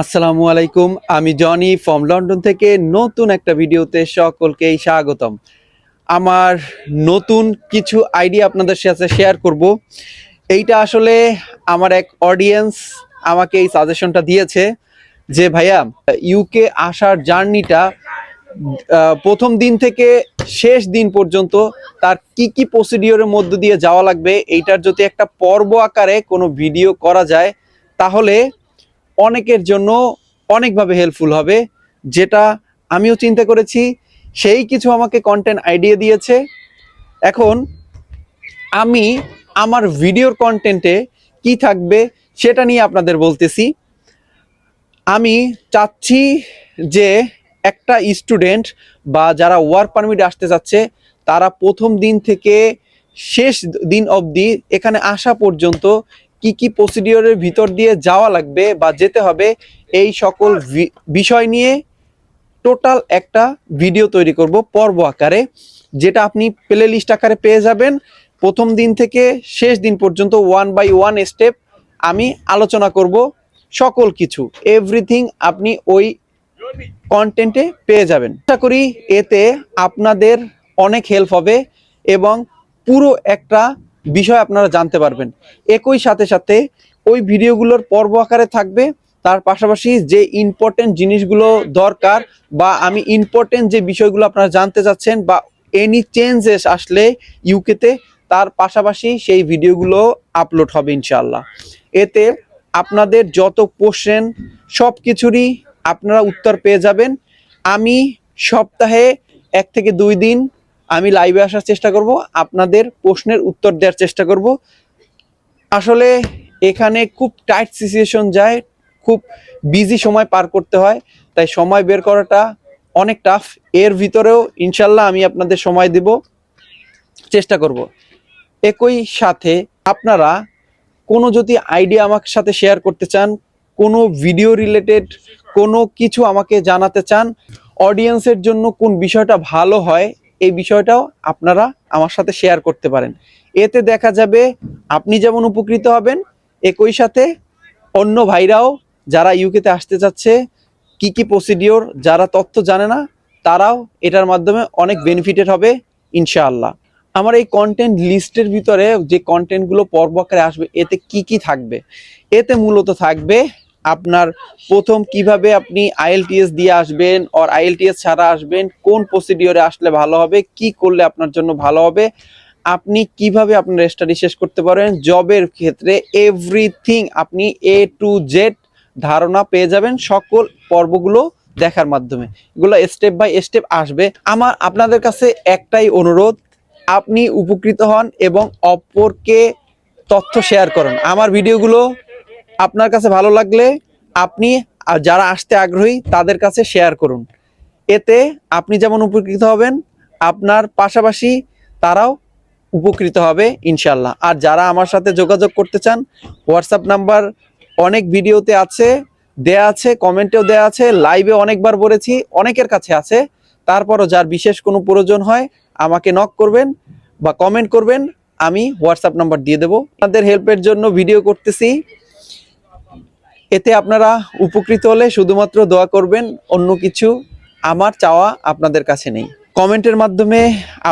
আসসালামু আলাইকুম, আমি জনি ফ্রম লন্ডন থেকে নতুন একটা ভিডিওতে সকলকেই স্বাগতম। আমার নতুন কিছু আইডিয়া আপনাদের সাথে শেয়ার করব। এইটা আসলে আমার এক অডিয়েন্স আমাকে এই সাজেশনটা দিয়েছে যে, ভাইয়া ইউকে আসার জার্নিটা প্রথম দিন থেকে শেষ দিন পর্যন্ত তার কি কি প্রসিডিওরের মধ্য দিয়ে যাওয়া লাগবে, এইটার যদি একটা পর্ব আকারে কোনো ভিডিও করা যায়, তাহলে অনেকের জন্য অনেকভাবে হেল্পফুল হবে। যেটা আমিও চিন্তা করেছি, সেই কিছু আমাকে কন্টেন্ট আইডিয়া দিয়েছে। এখন আমি আমার ভিডিওর কন্টেন্টে কি থাকবে সেটা নিয়ে আপনাদের বলতেছি। আমি চাচ্ছি যে একটা স্টুডেন্ট বা যারা ওয়ার্ক পারমিট আসতে চাচ্ছে, তারা প্রথম দিন থেকে শেষ দিন অবধি এখানে আসা পর্যন্ত কি কি প্রসিডিওরের ভিতর দিয়ে যাওয়া লাগবে বা যেতে হবে, এই সকল বিষয় নিয়ে টোটাল একটা ভিডিও তৈরি করব পর্ব আকারে, যেটা আপনি প্লে লিস্ট আকারে পেয়ে যাবেন। প্রথম দিন থেকে শেষ দিন পর্যন্ত ওয়ান বাই ওয়ান স্টেপ আমি আলোচনা করব সকল কিছু। এভরিথিং আপনি ওই কন্টেন্টে পেয়ে যাবেন। আশা করি এতে আপনাদের অনেক হেল্প হবে এবং পুরো একটা বিষয় আপনারা জানতে পারবেন। একই সাথে সাথে ওই ভিডিওগুলোর পর্ব আকারে থাকবে। তার পাশাপাশি যে ইম্পর্টেন্ট জিনিসগুলো দরকার বা আমি ইম্পর্টেন্ট যে বিষয়গুলো আপনারা জানতে চাচ্ছেন বা এনি চেঞ্জেস আসলে ইউকেতে তার পাশাপাশি সেই ভিডিওগুলো আপলোড হবে ইনশাল্লাহ এতে আপনাদের যত কোশ্চেন সব কিছুরই আপনারা উত্তর পেয়ে যাবেন। আমি সপ্তাহে এক থেকে দুই দিন আমি লাইভে আসার চেষ্টা করব, আপনাদের প্রশ্নের উত্তর দেওয়ার চেষ্টা করব। আসলে এখানে খুব টাইট সিচুয়েশন যায়, খুব বিজি সময় পার করতে হয়, তাই সময় বের করাটা অনেক টাফ এর ভিতরেও ইনশাল্লাহ আমি আপনাদের সময় দেব, চেষ্টা করব। একই সাথে আপনারা কোনো যদি আইডিয়া আমার সাথে শেয়ার করতে চান, কোনো ভিডিও রিলেটেড কোনো কিছু আমাকে জানাতে চান অডিয়েন্সের জন্য কোন বিষয়টা ভালো হয় এই বিষয়টাও আপনারা আমার সাথে শেয়ার করতে পারেন। এতে দেখা যাবে আপনি যেমন উপকৃত হবেন, একই সাথে অন্য ভাইরাও যারা ইউকেতে আসতে চাচ্ছে, কি কি প্রসিডিওর যারা তথ্য জানে না, তারাও এটার মাধ্যমে অনেক বেনিফিটেড হবে, ইনশাআল্লাহ। আমার এই কন্টেন্ট লিস্টের ভিতরে যে কন্টেন্টগুলো পর্ব আকারে আসবে, এতে কি কি থাকবে? এতে মূলত থাকবে আপনার প্রথম কীভাবে আপনি আইএলটিএস দিয়ে আসবেন আর আইএলটিএস ছাড়া আসবেন, কোন প্রসিডিওরে আসলে ভালো হবে, কি করলে আপনার জন্য ভালো হবে, আপনি কীভাবে আপনার স্টাডি শেষ করতে পারেন জবের ক্ষেত্রে এভরিথিং আপনি এ টু জেড ধারণা পেয়ে যাবেন সকল পর্বগুলো দেখার মাধ্যমে। এগুলো স্টেপ বাই স্টেপ আসবে। আমার, আপনাদের কাছে একটাই অনুরোধ, আপনি উপকৃত হন এবং অপরকে তথ্য শেয়ার করেন। আমার ভিডিওগুলো আপনার কাছে ভালো লাগলে আপনি যারা আসতে আগ্রহী, তাদের কাছে শেয়ার করুন। এতে আপনি যেমন উপকৃত হবেন, আপনার পাশাপাশি তারাও উপকৃত হবে ইনশাল্লাহ আর যারা আমার সাথে যোগাযোগ করতে চান হোয়াটসঅ্যাপ নাম্বার অনেক ভিডিওতে আছে, দেয়া আছে, কমেন্টেও দেয়া আছে লাইভে অনেকবার বলেছি, অনেকের কাছে আছে। তারপরও যার বিশেষ কোনো প্রয়োজন হয়, আমাকে নক করবেন বা কমেন্ট করবেন, আমি হোয়াটসঅ্যাপ নাম্বার দিয়ে দেবো। আপনাদের হেল্পের জন্য ভিডিও করতেছি। এতে আপনারা উপকৃত হলে শুধুমাত্র দোয়া করবেন, অন্য কিছু আমার চাওয়া আপনাদের কাছে নেই। কমেন্টের মাধ্যমে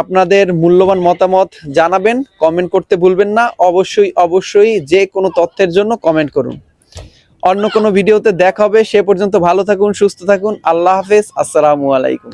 আপনাদের মূল্যবান মতামত জানাবেন, কমেন্ট করতে ভুলবেন না। অবশ্যই অবশ্যই যে কোনো তথ্যের জন্য কমেন্ট করুন। অন্য কোনো ভিডিওতে দেখা হবে, সে পর্যন্ত ভালো থাকুন, সুস্থ থাকুন। আল্লাহ হাফেজ, আসসালামু আলাইকুম।